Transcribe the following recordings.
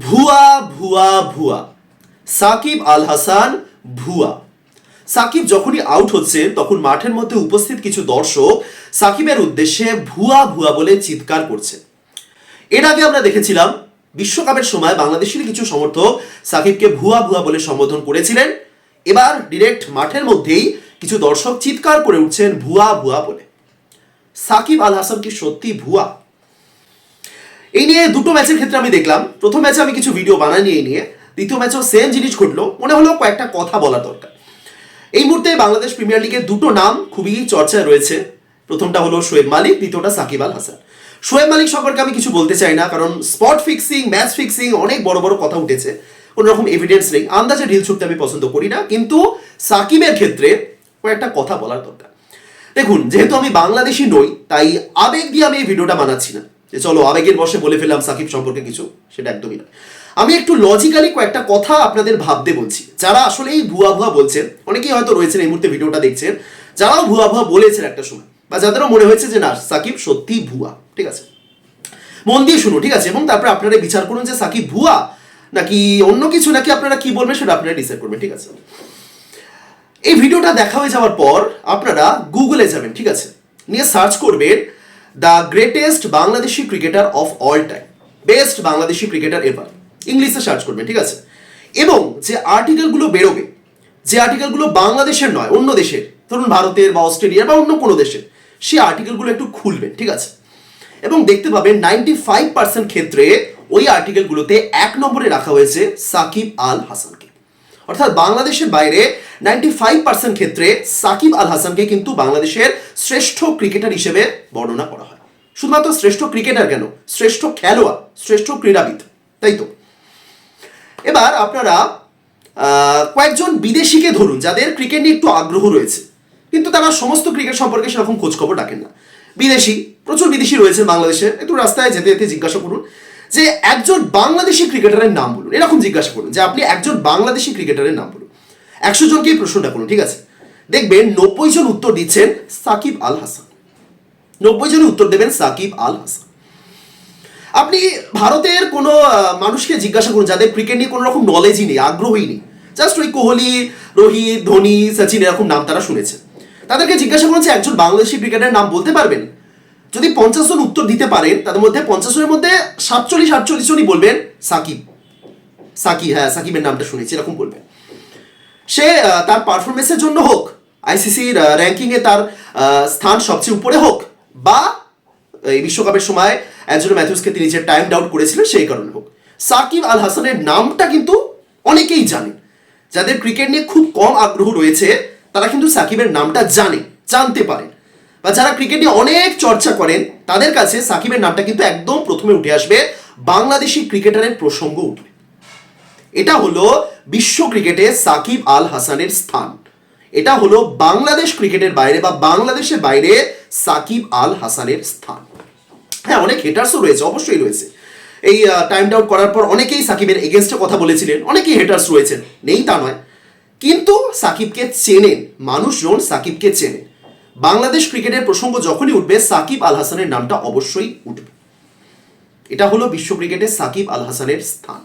ভুয়া ভুয়া ভুয়া। সাকিব আল হাসান, ভুয়া। সাকিব যখনই আউট হচ্ছে, তখন মাঠের মধ্যে উপস্থিত কিছু দর্শক সাকিবের উদ্দেশ্যে ভুয়া ভুয়া বলে চিৎকার করছে। এর আগে আমরা দেখেছিলাম, বিশ্বকাপের সময় বাংলাদেশের কিছু সমর্থক সাকিবকে ভুয়া ভুয়া বলে সম্বোধন করেছিলেন। এবার ডিরেক্ট মাঠের মধ্যেই কিছু দর্শক চিৎকার করে উঠছেন ভুয়া ভুয়া বলে। সাকিব আল হাসান কি সত্যি ভুয়া? এই নিয়ে দুটো ম্যাচের ক্ষেত্রে আমি দেখলাম। প্রথম ম্যাচে আমি কিছু ভিডিও বানাইনি এই নিয়ে, দ্বিতীয় ম্যাচেও সেম জিনিস ঘটলো, মনে হলো কয়েকটা কথা বলা দরকার। এই মুহূর্তে বাংলাদেশ প্রিমিয়ার লিগের দুটো নাম খুবই চর্চায় রয়েছে। প্রথমটা হলো শোয়েব মালিক, দ্বিতীয়টা সাকিব আল হাসান। শোয়েব মালিক সম্পর্কে আমি কিছু বলতে চাই না, কারণ স্পট ফিক্সিং ম্যাচ ফিক্সিং অনেক বড় বড় কথা উঠেছে। কোনো রকম এভিডেন্স নেই, আন্দাজে ঢিল ছুটতে আমি পছন্দ করি না, কিন্তু সাকিবের ক্ষেত্রে কয়েকটা কথা বলার দরকার। দেখুন, যেহেতু আমি বাংলাদেশি নই, তাই আবেগ দিয়ে আমি এই ভিডিওটা বানাচ্ছি না। যে চলো আবেগের বসে বলে ফেললাম সাকিব সম্পর্কে কিছু, সেটা একদমই না আমি একটু লজিক্যালি কয়েকটা কথা আপনাদের ভাবতে বলছি। যারা আসলে এই ভুয়া ভুয়া বলছেন, অনেকেই হয়তো রয়েছেন এই মুহূর্তে ভিডিওটা দেখছেন, যারাও ভুয়া ভুয়া বলেছেন একটা সময়, বা যাদেরও মনে হয়েছে যে না, সাকিব সত্যি ভুয়া, ঠিক আছে? মন দিয়ে শুনুন, ঠিক আছে? এবং তারপরে আপনারা বিচার করুন যে সাকিব ভুয়া, নাকি অন্য কিছু, নাকি আপনারা কি বলবেন সেটা আপনারা ডিসাইড করবেন, ঠিক আছে? এই ভিডিওটা দেখা হয়ে যাওয়ার পর আপনারা গুগলে যাবেন, ঠিক আছে? নিয়ে সার্চ করবেন the greatest Bangladeshi cricketer of all time best Bangladeshi cricketer ever ইংলিশে সার্চ করবেন, ঠিক আছে? এবং যে আর্টিকেলগুলো বেরোবে, যে আর্টিকেলগুলো বাংলাদেশের নয়, অন্য দেশের, ধরুন ভারতের বা অস্ট্রেলিয়ার বা অন্য কোনো দেশের, সেই আর্টিকেলগুলো একটু খুলবেন, ঠিক আছে? এবং দেখতে পাবেন নাইনটি ফাইভ পার্সেন্ট ক্ষেত্রে ওই আর্টিকেলগুলোতে এক নম্বরে রাখা হয়েছে সাকিব আল হাসানকে। অর্থাৎ বাংলাদেশের বাইরে নাইনটি ফাইভ পার্সেন্ট ক্ষেত্রে সাকিব আল হাসানকে কিন্তু বাংলাদেশের শ্রেষ্ঠ ক্রিকেটার হিসেবে বর্ণনা করা হয়। শুধুমাত্র শ্রেষ্ঠ ক্রিকেটার কেন? শ্রেষ্ঠ খেলোয়াড়, শ্রেষ্ঠ ক্রীড়াবিদ, তাই তো? এবার আপনারা কয়েকজন বিদেশিকে ধরুন, যাদের ক্রিকেট নিয়ে একটু আগ্রহ রয়েছে, কিন্তু তারা সমস্ত ক্রিকেট সম্পর্কে সেরকম খোঁজখবর ডাকেন না। বিদেশি, প্রচুর বিদেশি রয়েছে বাংলাদেশে, একটু রাস্তায় যেতে যেতে জিজ্ঞাসা করুন যে একজন বাংলাদেশি ক্রিকেটারের নাম বলুন। এরকম জিজ্ঞাসা করুন যে আপনি একজন বাংলাদেশি ক্রিকেটারের নাম বলুন। একশো জনকেই প্রশ্নটা করুন, ঠিক আছে? দেখবেন নব্বই জন উত্তর দিচ্ছেন সাকিব আল হাসান। নব্বই জন উত্তর দেবেন সাকিব আল হাসান। আপনি ভারতের কোনো মানুষকে জিজ্ঞাসা করুন যাদের ক্রিকেট নিয়ে কোনো রকম নলেজই নেই, আগ্রহই নেই। জাস্ট ওই কোহলি, রোহিত, ধোনি, সচিন এরকম নাম তারা শুনেছে। তাদেরকে জিজ্ঞাসা করুন যে একজন বাংলাদেশি ক্রিকেটারের নাম বলতে পারবেন? যদি পঞ্চাশ জন উত্তর দিতে পারেন, তাদের মধ্যে পঞ্চাশ জনের মধ্যে সাতচল্লিশ, আটচল্লিশ জনই বলবেন সাকিব। সাকিব হ্যাঁ সাকিবের নামটা শুনেছি, এরকম বলবেন। সে তার পারফরমেন্সের জন্য হোক আইসিসির র্যাঙ্কিংয়ে তার স্থান সবচেয়ে উপরে হোক, বা, এই বিশ্বকাপের সময় অ্যাঞ্জেলো ম্যাথিউসকে তিনি যে টাইম ডাউট করেছিলেন, সেই কারণে হোক। সাকিব আল হাসানের নামটা কিন্তু অনেকেই জানেন। যাদের ক্রিকেট নিয়ে খুব কম আগ্রহ রয়েছে, তারা কিন্তু সাকিবের নামটা জানে, জানতে পারেন। বা যারা ক্রিকেট নিয়ে অনেক চর্চা করেন, তাদের কাছে সাকিবের নামটা কিন্তু একদম প্রথমে উঠে আসবে বাংলাদেশি ক্রিকেটারের প্রসঙ্গ উঠবে। এটা হলো বিশ্ব ক্রিকেটে সাকিব আল হাসানের স্থান। এটা হলো বাংলাদেশ ক্রিকেটের বাইরে বা বাংলাদেশের বাইরে সাকিব আল হাসানের স্থান। হ্যাঁ অনেক হেটার্সও রয়েছে, অবশ্যই রয়েছে। এই টাইম আউট করার পর অনেকেই সাকিবের এগেনস্টে কথা বলেছিলেন, অনেকেই হেটার্স রয়েছেন। নেই তা নয়। কিন্তু সাকিবকে চেনেন, মানুষজন সাকিবকে চেনেন। বাংলাদেশ ক্রিকেটের প্রসঙ্গ যখনই উঠবে, সাকিব আল হাসানের নামটা অবশ্যই উঠবে। এটা হলো বিশ্ব ক্রিকেটে সাকিব আল হাসানের স্থান।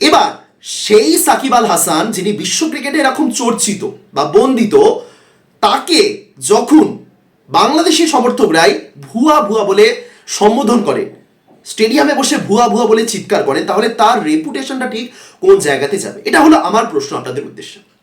এবার, সেই সাকিব আল হাসান, যিনি বিশ্ব ক্রিকেটে এরকম চর্চিত বা বন্দিত, তাকে যখন বাংলাদেশি সমর্থকরাই ভুয়া ভুয়া বলে সম্বোধন করে, স্টেডিয়ামে বসে ভুয়া ভুয়া বলে চিৎকার করেন তাহলে তার রেপুটেশনটা ঠিক কোন জায়গাতে যাবে? এটা হলো আমার প্রশ্ন আপনাদের উদ্দেশ্যে।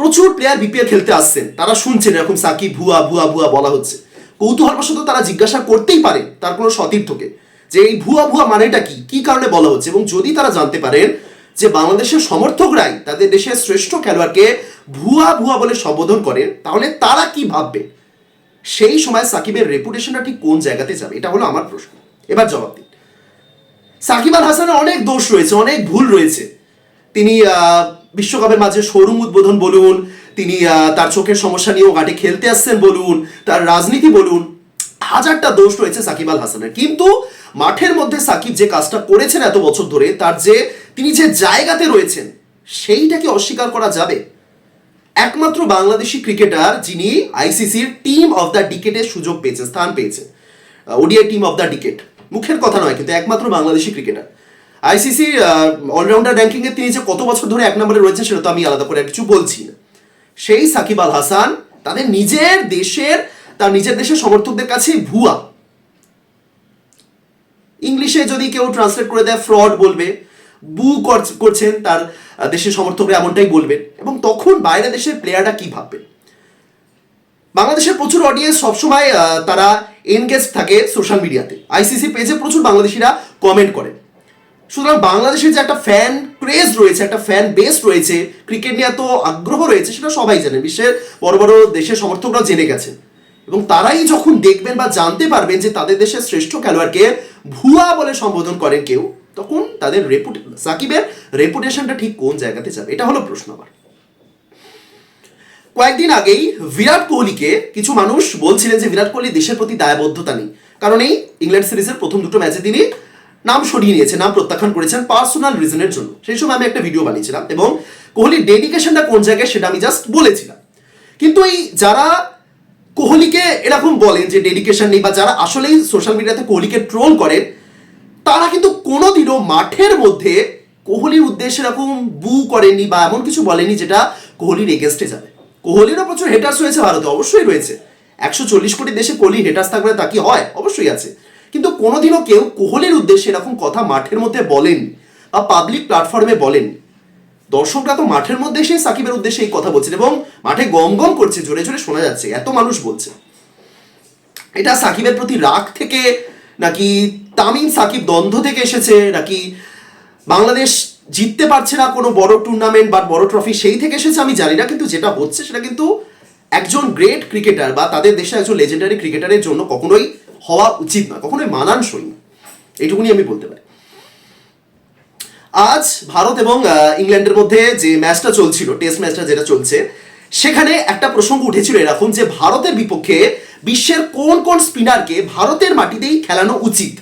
প্রচুর প্লেয়ার বিপিএল খেলতে আসছেন। তারা শুনছেন এরকম সাকিব, ভুয়া ভুয়া ভুয়া বলা হচ্ছে। কৌতূহলবশত তারা জিজ্ঞাসা করতেই পারে তার কোনো সতীর্থকে যে এই ভুয়া ভুয়া মানেটা কি? কি কারণে বলা হচ্ছে? এবং যদি তারা জানতে পারেন যে বাংলাদেশের সমর্থকরাই তাদের দেশের শ্রেষ্ঠ খেলোয়াড়কে ভুয়া ভুয়া বলে সম্বোধন করেন, তাহলে তারা কি ভাববে? সেই সময় সাকিবের রেপুটেশনটা ঠিক কোন জায়গাতে যাবে? এটা হলো আমার প্রশ্ন। এবার জবাব দিন। সাকিব আল হাসানের অনেক দোষ রয়েছে, অনেক ভুল রয়েছে। তিনি বিশ্বকাপের মাঝে শোরুম উদ্বোধন বলুন, তিনি তার চোখের সমস্যা নিয়েও ঘাটে খেলতে আসছেন বলুন, তার রাজনীতি বলুন, হাজারটা দোষ রয়েছে সাকিব আল হাসানের। কিন্তু মাঠের মধ্যে সাকিব যে কাজটা করেছেন এত বছর ধরে, তার যে তিনি যে জায়গাতে রয়েছেন সেইটাকে অস্বীকার করা যাবে? একমাত্র বাংলাদেশি ক্রিকেটার যিনি আইসিসির টিম অফ দ্য ডিকেটের সুযোগ পেয়েছেন, স্থান পেয়েছেন। ODI team of the decade. মুখের কথা নয়, কিন্তু একমাত্র বাংলাদেশি ক্রিকেটার। আইসিসি অলরাউন্ডার র্যাঙ্কিংয়ে তিনি যে কত বছর ধরে এক নম্বরে রয়েছেন সেটা তো আমি আলাদা করে কিছু বলছি না। সেই সাকিব আল হাসান তাদের নিজের দেশের, তার নিজের দেশের সমর্থকদের কাছে ভুয়া। ইংলিশে যদি কেউ ট্রান্সলেট করে দেয় ফ্রড বলবে বু কর- করছেন তার দেশের সমর্থকরা এমনটাই বলবেন এবং তখন বাইরে দেশের প্লেয়াররা কি ভাববেন বাংলাদেশের প্রচুর অডিয়েন্স সবসময় তারা এনগেজ থাকে সোশ্যাল মিডিয়াতে আইসিসি পেজে প্রচুর বাংলাদেশিরা কমেন্ট করে। সুতরাং বাংলাদেশের যে একটা ফ্যান ক্রেজ রয়েছে, একটা ফ্যান বেস রয়েছে ক্রিকেট নিয়ে এত আগ্রহ রয়েছে সেটা সবাই জানে। বিশ্বের বড় বড় দেশের সমর্থকরা জেনে গেছেন এবং তারাই যখন দেখবেন বা জানতে পারবেন যে তাদের দেশের শ্রেষ্ঠ খেলোয়াড়কে ভুয়া বলে সম্বোধন করেন কেউ, তখন তাদের রেপুটে সাকিবের রেপুটেশনটা ঠিক কোন জায়গাতে যাবে? এটা হলো প্রশ্ন আমার। কয়েকদিন আগেই বিরাট কোহলিকে কিছু মানুষ বলছিলেন যে বিরাট কোহলি দেশের প্রতি দায়বদ্ধতা নেই। কারণ এই ইংল্যান্ড সিরিজের প্রথম দুটো ম্যাচে তিনি নাম সরিয়ে নিয়েছে, নাম প্রত্যাখ্যান করেছেন পার্সোনাল রিজনের জন্য। সেই সময় আমি একটা ভিডিও বানিয়েছিলাম এবং কোহলির ডেডিকেশনটা কোন জায়গায় সেটা আমি জাস্ট বলেছিলাম। কিন্তু এই যারা কোহলিকে এরকম বলেন যে ডেডিকেশন নেই বা যারা আসলেই সোশ্যাল মিডিয়াতে কোহলিকে ট্রোল করেন তারা কিন্তু কোনোদিনও মাঠের মধ্যে কোহলির উদ্দেশ্যে এরকম বু করেনি বা এমন কিছু বলেনি যেটা কোহলির এগেস্টে যাবে। কোহলিরও প্রচুর হেটার্স রয়েছে, ভারতে অবশ্যই রয়েছে। একশো চল্লিশ কোটি দেশে কোহলি হেটার্স থাকবে তা কি হয়? অবশ্যই আছে। কিন্তু কোনোদিনও কেউ কোহলির উদ্দেশ্যে এরকম কথা মাঠের মধ্যে বলেন বা পাবলিক প্ল্যাটফর্মে বলেন। দর্শকরা তো মাঠের মধ্যে এসে সাকিবের উদ্দেশ্যে এই কথা বলছেন এবং মাঠে গম গম করছে, জোরে জোরে শোনা যাচ্ছে, এত মানুষ বলছে। এটা সাকিবের প্রতি রাগ থেকে নাকি তামিম সাকিব দ্বন্দ্ব থেকে এসেছে, নাকি বাংলাদেশ জিততে পারছে না কোনো বড় টুর্নামেন্ট বা বড় ট্রফি সেই থেকে এসেছে আমি জানি না, কিন্তু যেটা হচ্ছে সেটা কিন্তু একজন গ্রেট ক্রিকেটার বা তাদের দেশে একজন লেজেন্ডারি ক্রিকেটারের জন্য কখনোই হওয়া উচিত না কখনোই মানানসই না এইটুকুনি আমি বলতে পারি। আজ ভারত এবং ইংল্যান্ডের মধ্যে যে ম্যাচটা চলছিল, টেস্ট ম্যাচটা যেটা চলছে, সেখানে একটা প্রসঙ্গ উঠেছিল এরকম যে ভারতের বিপক্ষে বিশ্বের কোন কোন স্পিনারকে ভারতের মাটিতেই খেলানো উচিত?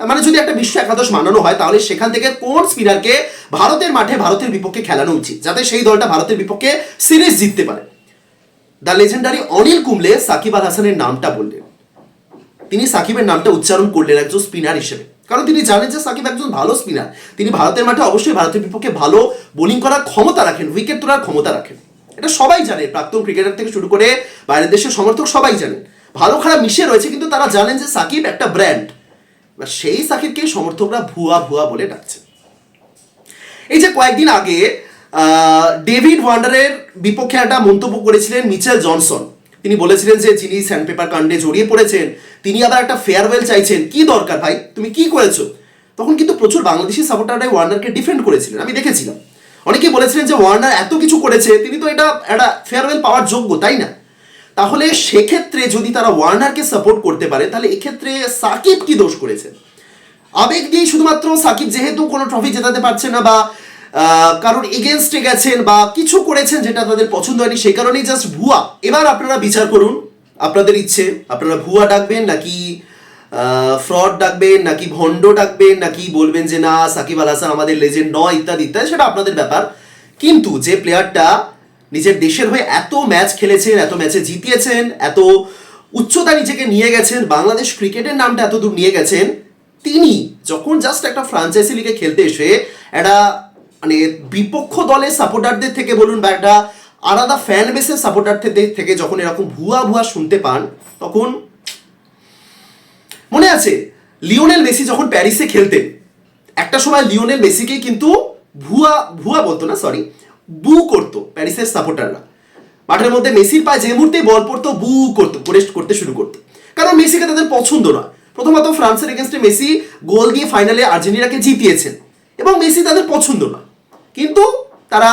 মানে যদি একটা বিশ্ব একাদশ মানানো হয়, তাহলে সেখান থেকে কোন স্পিনারকে ভারতের মাঠে ভারতের বিপক্ষে খেলানো উচিত? যাতে সেই দলটা ভারতের বিপক্ষে সিরিজ জিততে পারে। দ্য লেজেন্ডারি অনিল কুম্বলে সাকিব আল হাসানের নামটা বললেন। তিনি সাকিবের নামটা উচ্চারণ করলেন একজন স্পিনার হিসেবে। কারণ তিনি জানেন যে সাকিব একজন ভালো স্পিনার। তিনি ভারতের মাঠে অবশ্যই ভারতের বিপক্ষে ভালো বোলিং করার ক্ষমতা রাখেন উইকেট তোলার ক্ষমতা রাখেন। এটা সবাই জানে, প্রাক্তন ক্রিকেটার থেকে শুরু করে বাইরের দেশের সমর্থক সবাই জানেন। ভালো খারাপ মিশে রয়েছে, কিন্তু তারা জানেন যে সাকিব একটা ব্র্যান্ড এবার সেই সাকিবকে সমর্থকরা ভুয়া ভুয়া বলে ডাকছে। এই যে কয়েকদিন আগে ডেভিড ওয়ান্ডারের বিপক্ষে একটা মন্তব্য করেছিলেন মিচেল জনসন। তিনি বলেছিলেন যে, যিনি স্যান্ডপেপার কাণ্ডে জড়িয়ে পড়েছেন, তিনি আবার একটা ফেয়ারওয়েল চাইছেন। কি দরকার ভাই? তুমি কি করেছ? তখন কিন্তু প্রচুর বাংলাদেশি সাপোর্টাররাই ওয়ার্নারকে ডিফেন্ড করেছিলেন। আমি দেখেছিলাম। অনেকেই বলেছিলেন যে ওয়ার্নার এত কিছু করেছে, তিনি তো এটা, একটা ফেয়ারওয়েল পাওয়ার যোগ্য, তাই না? তাহলে সেক্ষেত্রে যদি তারা ওয়ার্নারকে সাপোর্ট করতে পারে, তাহলে এক্ষেত্রে সাকিব কি দোষ করেছেন? আবেগ দিয়ে শুধুমাত্র সাকিব, যেহেতু কোনো ট্রফি জেতাতে পারছে না বা কারোর এগেনস্টে গেছেন বা কিছু করেছেন যেটা তাদের পছন্দ হয়নি, সেই কারণেই জাস্ট ভুয়া। এবার আপনারা বিচার করুন, আপনাদের ইচ্ছে। আপনারা ভুয়া ডাকবেন নাকি ফ্রড ডাকবেন, নাকি ভণ্ড ডাকবেন, নাকি বলবেন যে, না, সাকিব আল হাসান আমাদের লেজেন্ড নয়, ইত্যাদি ইত্যাদি, সেটা আপনাদের ব্যাপার। কিন্তু যে প্লেয়ারটা নিজের দেশের হয়ে এত ম্যাচ খেলেছেন, এত ম্যাচে জিতিয়েছেন, এত উচ্চতা নিজেকে নিয়ে গেছেন, বাংলাদেশ ক্রিকেটের নামটা এত দূর নিয়ে গেছেন, তিনি যখন জাস্ট একটা ফ্রাঞ্চাইজি লিগে খেলতে এসে একটা মানে বিপক্ষ দলের সাপোর্টারদের থেকে বলুন বা একটা আলাদা ফ্যান বেসের সাপোর্টারদের থেকে যখন এরকম ভুয়া ভুয়া শুনতে পান, তখন মনে আছে লিওনেল মেসি যখন প্যারিসে খেলতেন, একটা সময় লিওনেল মেসিকে কিন্তু ভুয়া ভুয়া বলতো না সরি বু করতো প্যারিসের সাপোর্টাররা মাঠের মধ্যে মেসির পায়ে যে মুহূর্তে বল পড়তো, বু করতো করে করতে শুরু করতো। কারণ মেসিকে তাদের পছন্দ নয়। প্রথমত ফ্রান্সের এগেনস্টে মেসি গোল দিয়ে ফাইনালে আর্জেন্টিনাকে জিতিয়েছেন। এবং মেসি তাদের পছন্দ না কিন্তু তারা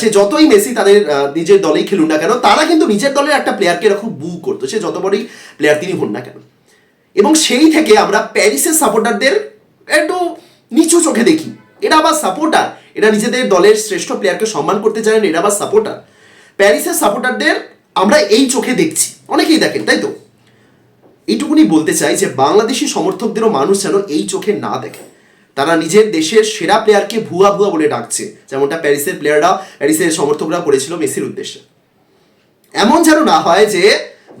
সে যতই মেসি তাদের নিজের দলেই খেলুন না কেন, তারা কিন্তু নিজের দলের একটা প্লেয়ারকে এরকম বু করতো। সে যত বড়ই প্লেয়ার তিনি হন না কেন। এবং সেই থেকে আমরা প্যারিসের সাপোর্টারদের একটু নিচু চোখে দেখি। এরা আবার সাপোর্টার এরা নিজেদের দলের শ্রেষ্ঠ প্লেয়ারকে সম্মান করতে জানেন, এরা আবার সাপোর্টার প্যারিসের সাপোর্টারদের আমরা এই চোখে দেখছি। অনেকেই দেখেন, তাই তো? এইটুকুনি বলতে চাই যে বাংলাদেশি সমর্থকদেরও মানুষ যেন এই চোখে না দেখে। তারা নিজের দেশের সেরা প্লেয়ারকে ভুয়া ভুয়া বলে ডাকছে। যেমনটা প্যারিসের প্লেয়াররা, প্যারিসের সমর্থকরা করেছিল মেসির উদ্দেশ্যে। এমন যেন না হয় যে,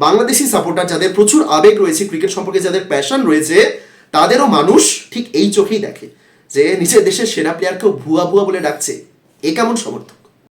বাংলাদেশি সাপোর্টার যাদের প্রচুর আবেগ রয়েছে ক্রিকেট সম্পর্কে যাদের প্যাশন রয়েছে, তাদেরও মানুষ ঠিক এই চোখেই দেখে যে, নিজের দেশের সেরা প্লেয়ারকেও ভুয়া ভুয়া বলে ডাকছে। এ কেমন সমর্থন